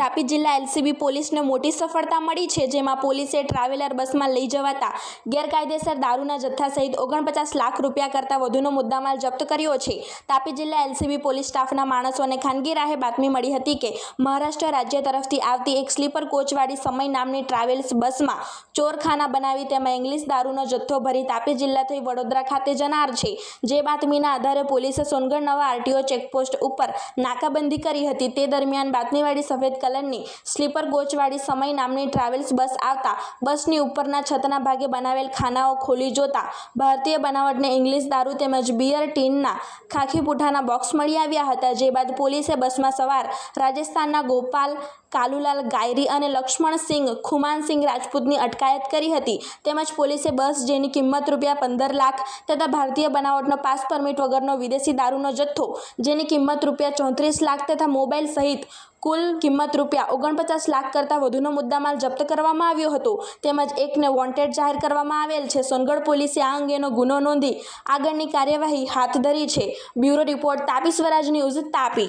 તાપી જિલ્લા એલસીબી પોલીસને મોટી સફળતા મળી છે, જેમાં પોલીસે ટ્રાવેલર બસમાં લઈ જવાતા ગેરકાયદેસર દારૂના જથ્થા સહિત ઓગણપચાસ લાખ રૂપિયા કરતાં વધુનો મુદ્દામાલ જપ્ત કર્યો છે. તાપી જિલ્લા એલસીબી પોલીસ સ્ટાફના માણસોને ખાનગી રાહે બાતમી મળી હતી કે, મહારાષ્ટ્ર રાજ્ય તરફથી આવતી એક સ્લીપર કોચવાળી સમય નામની ટ્રાવેલ્સ બસમાં ચોરખાના બનાવી તેમાં ઇંગ્લિશ દારૂનો જથ્થો ભરી તાપી જિલ્લા થઈ વડોદરા ખાતે જનાર છે. જે બાતમીના આધારે પોલીસે સોનગઢ નવા આરટીઓ ચેકપોસ્ટ ઉપર નાકાબંધી કરી હતી. તે દરમિયાન બાતમીવાળી સફેદ કલરની સ્લીપર કોચવાળી સમય નામની ટ્રાવેલ્સ બસ આવતા બસની ઉપરના છતના ભાગે બનાવેલ ખાનાઓ ખોલી જોતા ભારતીય બનાવટને ઇંગ્લિશ દારૂ તેમજ બિયર ટીનના ખાખી પૂઠાના બોક્સ મળી આવ્યા હતા, જે બાદ પોલીસે બસમાં સવાર રાજસ્થાનના ગોપાલ, કાલુલાલ ગાયરી અને લક્ષ્મણસિંહ ખુમાનસિંહ રાજપૂતની અટકાયત કરી હતી. તેમજ પોલીસે બસ જેની કિંમત રૂપિયા પંદર લાખ તથા ભારતીય બનાવટનો પાસ પરમિટ વગરનો વિદેશી દારૂનો જથ્થો, જેની કિંમત રૂપિયા ચોત્રીસ લાખ તથા મોબાઈલ સહિત કુલ કિંમત રૂપિયા ઓગણપચાસ લાખ કરતાં વધુનો મુદ્દામાલ જપ્ત કરવામાં આવ્યો હતો. તેમજ એકને વોન્ટેડ જાહેર કરવામાં આવેલ છે. સોનગઢ પોલીસે આ અંગેનો ગુનો નોંધી આગળની કાર્યવાહી હાથ ધરી છે. Bureau report Tapi Swaraj news Tapi.